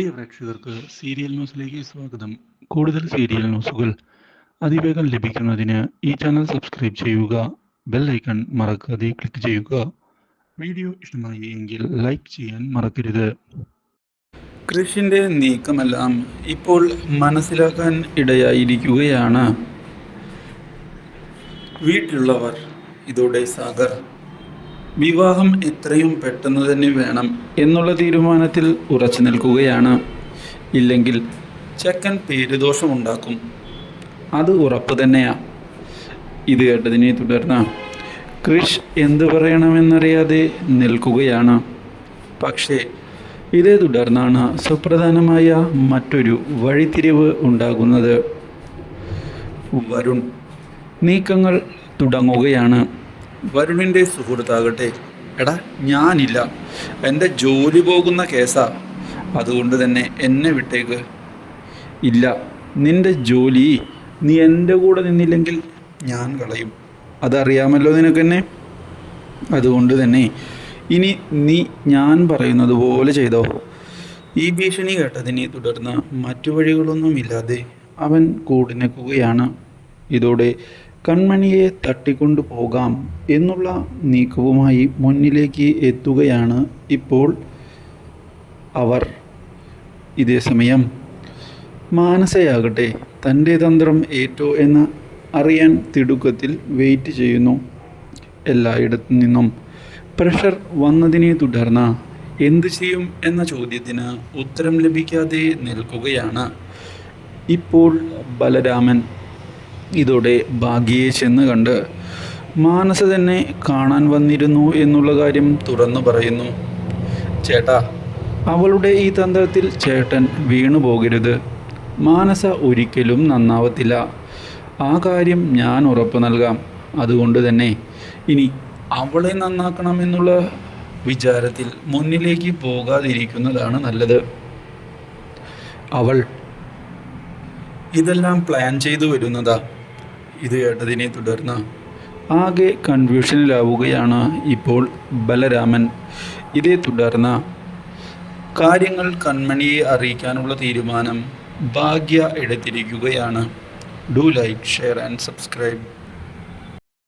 പ്രിയ പ്രേക്ഷകർക്ക് സീരിയൽ ന്യൂസിലേക്ക് സ്വാഗതം. കൂടുതൽ സീരിയൽ ന്യൂസുകൾ അതിവേഗം ലഭിക്കുന്നതിന് ഈ ചാനൽ സബ്സ്ക്രൈബ് ചെയ്യുക ബെൽ ഐക്കൺ മറക്കാതെ ക്ലിക്ക് ചെയ്യുക. വീഡിയോ ഇഷ്ടമായി എങ്കിൽ ലൈക്ക് ചെയ്യാൻ മറക്കരുത്. കൃഷിന്റെ നീക്കമെല്ലാം ഇപ്പോൾ മനസ്സിലാക്കാൻ ഇടയായിരിക്കുകയാണ്. വീട്ടിലുള്ളവർ ഇതോടെ സാഗർ വിവാഹം എത്രയും പെട്ടെന്ന് തന്നെ വേണം എന്നുള്ള തീരുമാനത്തിൽ ഉറച്ചു നിൽക്കുകയാണ്. ഇല്ലെങ്കിൽ ചെക്കൻ പേരുദോഷമുണ്ടാക്കും. അത് ഉറപ്പ് തന്നെയാ. ഇത് കേട്ടതിനെ തുടർന്ന് ക്രിഷ് എന്തു പറയണമെന്നറിയാതെ നിൽക്കുകയാണ്. പക്ഷേ ഇതേ തുടർന്നാണ് സുപ്രധാനമായ മറ്റൊരു വഴിത്തിരിവ് ഉണ്ടാകുന്നത്. വരുൺ നീക്കങ്ങൾ തുടങ്ങുകയാണ്. വരുണിന്റെ സുഹൃത്താകട്ടെ. എടാ ഞാനില്ല. എന്റെ ജോലി പോകുന്ന കേസാ. അതുകൊണ്ട് തന്നെ എന്നെ വിട്ടേക്ക്. ഇല്ല നിന്റെ ജോലി നീ എന്റെ കൂടെ നിന്നില്ലെങ്കിൽ ഞാൻ കളയും. അതറിയാമല്ലോ നിനക്കെന്നെ അതുകൊണ്ട് തന്നെ ഇനി നീ ഞാൻ പറയുന്നത് പോലെ ചെയ്തോ. ഈ ഭീഷണി കേട്ടതിനെ തുടർന്ന് മറ്റു വഴികളൊന്നുമില്ലാതെ അവൻ കൂടിനെക്കുകയാണ് ഇതോടെ കൺമണിയെ തട്ടിക്കൊണ്ടു പോകാം എന്നുള്ള നീക്കവുമായി മുന്നിലേക്ക് എത്തുകയാണ് ഇപ്പോൾ അവർ. ഇതേ സമയം മാനസയാകട്ടെ തന്റെ തന്ത്രം ഏറ്റോ എന്ന് അറിയാൻ തിടുക്കത്തിൽ വെയിറ്റ് ചെയ്യുന്നു. എല്ലായിടത്തു നിന്നും പ്രഷർ വന്നതിനെ തുടർന്ന് എന്തു ചെയ്യും എന്ന ചോദ്യത്തിന് ഉത്തരം ലഭിക്കാതെ നിൽക്കുകയാണ് ഇപ്പോൾ ബലരാമൻ. ഇതോടെ ഭാഗ്യയെ ചെന്ന് കണ്ട് മാനസ തന്നെ കാണാൻ വന്നിരുന്നു എന്നുള്ള കാര്യം തുറന്നു പറയുന്നു. ചേട്ടാ അവളുടെ ഈ തന്ത്രത്തിൽ ചേട്ടൻ വീണു പോകരുത്. മാനസ ഒരിക്കലും നന്നാവത്തില്ല. ആ കാര്യം ഞാൻ ഉറപ്പ് നൽകാം. അതുകൊണ്ട് തന്നെ ഇനി അവളെ നന്നാക്കണമെന്നുള്ള വിചാരത്തിൽ മുന്നിലേക്ക് പോകാതിരിക്കുന്നതാണ് നല്ലത്. അവൾ ഇതെല്ലാം പ്ലാൻ ചെയ്തു വരുന്നതാ. ഇത് കേട്ടതിനെ തുടർന്ന് ആകെ കൺഫ്യൂഷനിലാവുകയാണ് ഇപ്പോൾ ബലരാമൻ. ഇതേ തുടർന്ന് കാര്യങ്ങൾ കൺമണിയെ അറിയിക്കാനുള്ള തീരുമാനം ഭാഗ്യ എടുത്തിരിക്കുകയാണ്. Do like share and subscribe